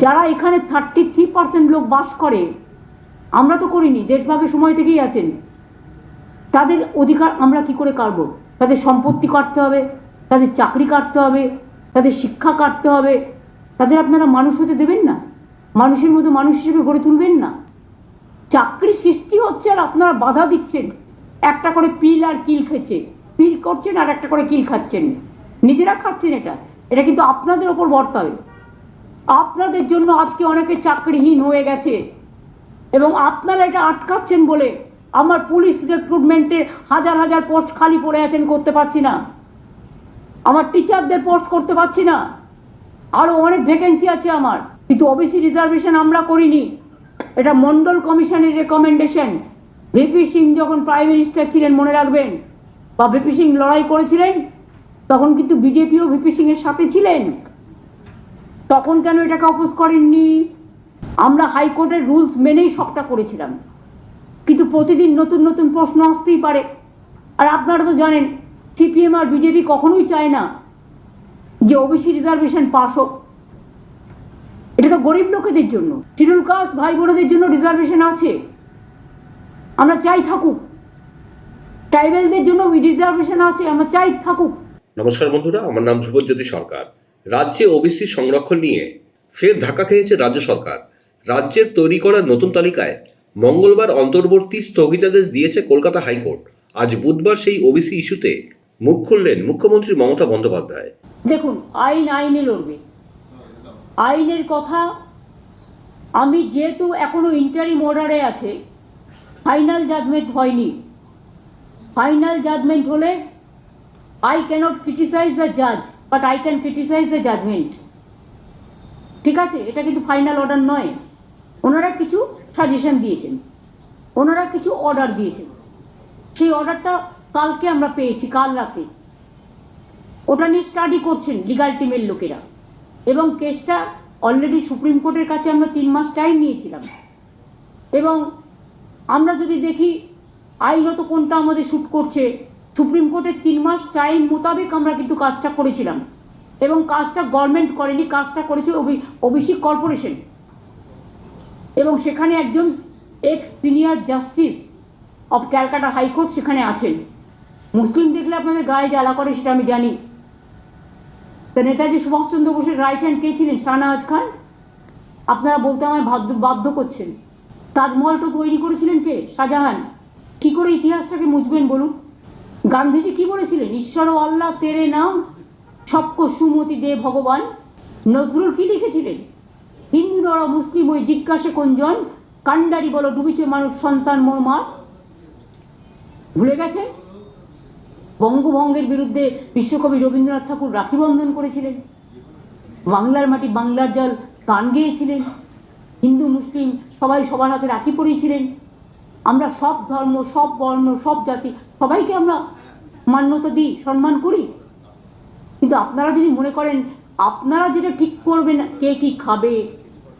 যারা এখানে thirty three percent লোক বাস করে, আমরা তো করিনি দেশভাগের সময় থেকেই আছেন। তাদের অধিকার আমরা কি করে কাটব? তাদের সম্পত্তি কাটতে হবে, তাদের চাকরি কাটতে হবে, তাদের শিক্ষা কাটতে হবে। তাদের আপনারা মানুষ হতে দেবেন না, মানুষের মতো মানুষ হিসেবে গড়ে তুলবেন না। চাকরি সৃষ্টি হচ্ছে আর আপনারা বাধা দিচ্ছেন। একটা করে পিল আর কিল খেচ্ছে পিল করছেন আর একটা করে কিল খাচ্ছেন। নিজেরা খাচ্ছেন এটা এটা কিন্তু আপনাদের ওপর বর্তাবে। আপনাদের জন্য আজকে অনেকে চাকরিহীন হয়ে গেছে। এবং আপনারা এটা আটকাচ্ছেন বলে আমার পুলিশ রিক্রুটমেন্টে হাজার হাজার পোস্ট খালি পড়ে আছেন করতে পারছি না। আমার টিচারদের পোস্ট করতে পারছি না। আরও অনেক ভ্যাকেন্সি আছে আমার। কিন্তু ওবিসি রিজার্ভেশন আমরা করিনি। এটা মন্ডল কমিশনের রেকমেন্ডেশন ভিপি সিং যখন প্রাইম মিনিস্টার ছিলেন, মনে রাখবেন, বা ভিপি সিং লড়াই করেছিলেন, তখন কিন্তু বিজেপিও ভিপি সিং এর সাথে ছিলেন। তখন কেন এটাকে অপোজ করেননি? আমরা হাইকোর্টের রুলস মেনেই সবটা করেছিলাম। কিন্তু প্রতিদিন নতুন নতুন প্রশ্ন আসতেই পারে। আর আপনারা তো জানেন সিপিএম আর বিজেপি কখনোই চায় না যে ওবিসি রিজার্ভেশন পাস হোক। এটা তো গরিব লোকেদের জন্য। শিডিউল কাস্ট ভাই বোনেদের জন্য রিজার্ভেশন আছে। আমরা চাই থাকুক। ট্রাইবেলদের জন্য রিজার্ভেশন আছে। আমরা চাই থাকুক। নমস্কার বন্ধুরা, আমার নাম ধ্রুবজ্যোতি সরকার। রাজ্যে ওবিসি সংরক্ষণ নিয়ে ফের ধাক্কা খেয়েছে রাজ্য সরকার। রাজ্যের তৈরি করা নতুন তালিকায় মঙ্গলবার অন্তর্বর্তী স্থগিতাদেশ দিয়েছে কলকাতা হাইকোর্ট। আজ বুধবার সেই ওবিসি ইস্যুতে মুখ খুললেন মুখ্যমন্ত্রী মমতা বন্দ্যোপাধ্যায়। দেখুন, আইন আইনে লড়বে। আইনের কথা আমি যেহেতু এখনও ইন্টারিম অর্ডারে আছে ফাইনাল জাজমেন্ট হয়নি। ফাইনাল জাজমেন্ট হলে আই ক্যানট ক্রিটিসাইজ দ্য জাজ but I can criticise the judgement ঠিক আছে? এটা কিন্তু ফাইনাল অর্ডার নয়। ওনারা কিছু সাজেশন দিয়েছেন। ওনারা কিছু অর্ডার দিয়েছেন। সেই অর্ডারটা কালকে আমরা পেয়েছি, কাল রাতে। ওটা নিয়ে স্টাডি করছেন লিগাল টিমের লোকেরা। এবং কেসটা অলরেডি সুপ্রিম কোর্টের কাছে আমরা তিন মাস টাইম নিয়েছিলাম। এবং আমরা যদি দেখি, আইনত কোনটা আমাদের শ্যুট করছে সুপ্রিম কোর্টের তিন মাস টাইম মোতাবেক আমরা কিন্তু কাজটা করেছিলাম। এবং কাজটা গভর্নমেন্ট করেনি, কাজটা করেছে ওবিসি কর্পোরেশন। এবং সেখানে একজন ex senior justice of Calcutta high court সেখানে আছেন। মুসলিম দেখলে আপনাদের গায়ে জ্বালা করে সেটা আমি জানি। তা নেতাজি সুভাষচন্দ্র বোসের রাইট হ্যান্ড কে ছিলেন? শাহনাজ খান? আপনারা বলতে বাধ্য বাধ্য করছেন। তাজমহলটা তৈরি করেছিলেন কে? শাহজাহান। কি করে ইতিহাসটাকে মুছবেন বলুন? গান্ধীজি কি বলেছিলেন? ঈশ্বর ও আল্লাহ তেরে নাম, সবকো সুমতি দে ভগবান। নজরুল কি লিখেছিলেন? হিন্দু নর মুসলিম ওই জিজ্ঞাসে কোনজন কান্ডারি বলো, ডুবিছে মানুষ সন্তান মোর মা। ভুলে গেছেন বঙ্গভঙ্গের বিরুদ্ধে বিশ্বকবি রবীন্দ্রনাথ ঠাকুর রাখি বন্ধন করেছিলেন। বাংলার মাটি বাংলার জল গান গেয়েছিলেন। হিন্দু, মুসলিম সবাই সবার হাতে রাখি পরিয়েছিলেন। আমরা সব ধর্ম, সব বর্ণ, সব জাতি, সবাইকে আমরা মান্যতা দিই, সম্মান করি। কিন্তু আপনারা যদি মনে করেন, আপনারা যেটা ঠিক করবেন, কে কি খাবে,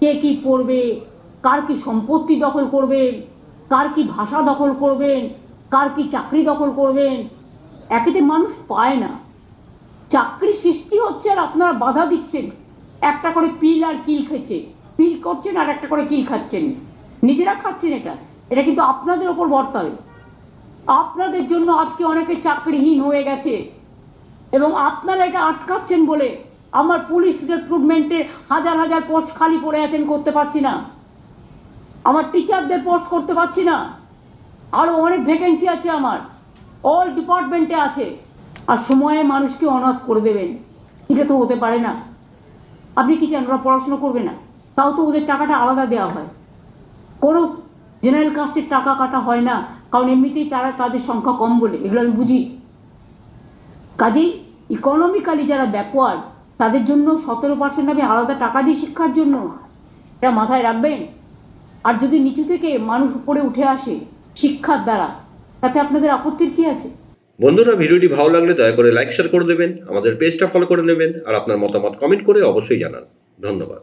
কে কি পড়বে, কার কি সম্পত্তি দখল করবেন, কার কি ভাষা দখল করবেন, কার কি চাকরি দখল করবেন, একেতে মানুষ পায় না। চাকরি সৃষ্টি হচ্ছে আর আপনারা বাধা দিচ্ছেন। একটা করে পিল আর কিল খেচ্ছে। পিল করছেন আর একটা করে কিল খাচ্ছেন। নিজেরা খাচ্ছেন এটা। এটা কিন্তু আপনাদের ওপর বর্তাবে। আপনাদের জন্য আজকে অনেকে চাকরিহীন হয়ে গেছে। এবং আপনারা এটা আটকাচ্ছেন বলে আমার পুলিশ রিক্রুটমেন্টে হাজার হাজার পোস্ট খালি পড়ে আছেন করতে পারছি না। আমার টিচারদের পোস্ট করতে পারছি না। আরও অনেক ভ্যাকেন্সি আছে আমার। অল ডিপার্টমেন্টে আছে। আর সময়ে মানুষকে অনাথ করে দেবেন। এটা তো হতে পারে না। আপনি কি চান ওরা পড়াশোনা করবে না? তাও তো ওদের টাকাটা আলাদা দেওয়া হয়। কোনো জেনারেল কাস্টের টাকা কাটা হয় না, কারণ এমনিতেই তারা তাদের সংখ্যা কম বলে, এগুলো আমি বুঝি। কাজেই ইকোনমিক্যালি যারা ব্যাকওয়ার্ড তাদের জন্য সতেরো পার্সেন্ট আমি আলাদা টাকা দিই শিক্ষার জন্য এটা মাথায় রাখবেন। আর যদি নিচু থেকে মানুষ উপরে উঠে আসে শিক্ষার দ্বারা, তাতে আপনাদের আপত্তির কি আছে? বন্ধুরা, ভিডিওটি ভালো লাগলে দয়া করে লাইক শেয়ার করে দেবেন, আমাদের পেজটা ফলো করে নেবেন, আর আপনার মতামত কমেন্ট করে অবশ্যই জানান। ধন্যবাদ।